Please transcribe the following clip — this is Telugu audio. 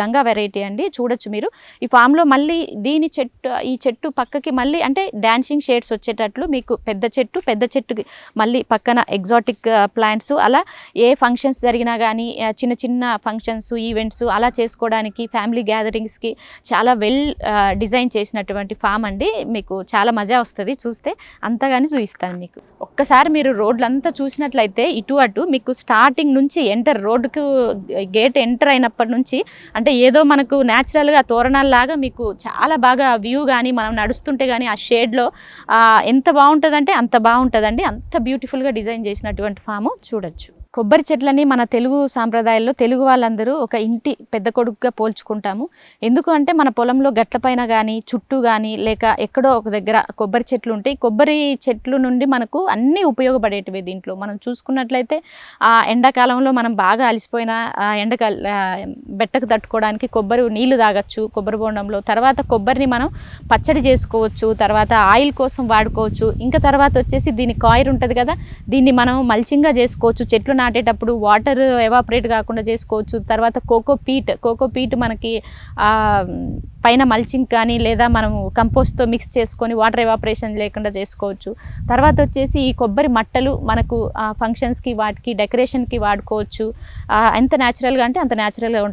గంగా వెరైటీ అండి. చూడొచ్చు మీరు. ఈ ఫామ్లో మళ్ళీ దీని చెట్టు ఈ చెట్టు పక్కకి మళ్ళీ అంటే డాన్సింగ్ షేడ్స్ వచ్చేటట్లు మీకు పెద్ద చెట్టు పెద్ద చెట్టుకి మళ్ళీ పక్కన ఎగ్జాటిక్ ప్లాంట్స్ uh, అలా ఏ ఫంక్షన్స్ జరిగినా కానీ చిన్న చిన్న ఫంక్షన్స్ ఈవెంట్స్ అలా చేసుకోవడానికి ఫ్యామిలీ గ్యాదరింగ్స్కి చాలా వెల్ డిజైన్ uh, చేసినటువంటి ఫామ్ అండి. మీకు చాలా మజా వస్తుంది చూస్తే. అంతగాని చూపిస్తాను మీకు. ఒక్కసారి మీరు రోడ్లంతా చూసినట్లయితే ఇటు అటు మీకు స్టార్టింగ్ నుంచి ఎంటర్ రోడ్డుకు గేట్ ఎంటర్ అయినప్పటి నుంచి అంటే ఏదో మనకు న్యాచురల్గా తోరణాల్లాగా మీకు చాలా బాగా వ్యూ కానీ మనం నడుస్తుంటే కానీ ఆ షేడ్లో ఎంత బాగుంటుందంటే అంత బాగుంటుందండి. అంత బ్యూటిఫుల్గా డిజైన్ చేసినటువంటి ఫాము చూడొచ్చు. కొబ్బరి చెట్లని మన తెలుగు సాంప్రదాయాల్లో తెలుగు వాళ్ళందరూ ఒక ఇంటి పెద్ద కొడుకుగా పోల్చుకుంటాము. ఎందుకు అంటే మన పొలంలో గట్లపైన కానీ చుట్టూ కానీ లేక ఎక్కడో ఒక దగ్గర కొబ్బరి చెట్లు ఉంటాయి. కొబ్బరి చెట్లు నుండి మనకు అన్నీ ఉపయోగపడేటివి దీంట్లో. మనం చూసుకున్నట్లయితే ఆ ఎండాకాలంలో మనం బాగా అలసిపోయిన ఎండకాల బెట్టకు తట్టుకోవడానికి కొబ్బరి నీళ్ళు తాగొచ్చు కొబ్బరి బోండంలో. తర్వాత కొబ్బరిని మనం పచ్చడి చేసుకోవచ్చు తర్వాత ఆయిల్ కోసం వాడుకోవచ్చు. ఇంకా తర్వాత వచ్చేసి దీని కాయిర్ ఉంటుంది కదా దీన్ని మనం మల్చింగ్గా చేసుకోవచ్చు చెట్లు నాటేటప్పుడు వాటర్ ఎవాపరేట్ కాకుండా చేసుకోవచ్చు. తర్వాత కోకో పీట్ కోకో పీట్ మనకి పైన మల్చింగ్ కానీ లేదా మనము కంపోస్ట్తో మిక్స్ చేసుకొని వాటర్ ఎవాపరేషన్ లేకుండా చేసుకోవచ్చు. తర్వాత వచ్చేసి ఈ కొబ్బరి మట్టలు మనకు ఫంక్షన్స్కి వాటికి డెకరేషన్కి వాడుకోవచ్చు. ఎంత న్యాచురల్గా అంటే అంత న్యాచురల్గా ఉంటాయి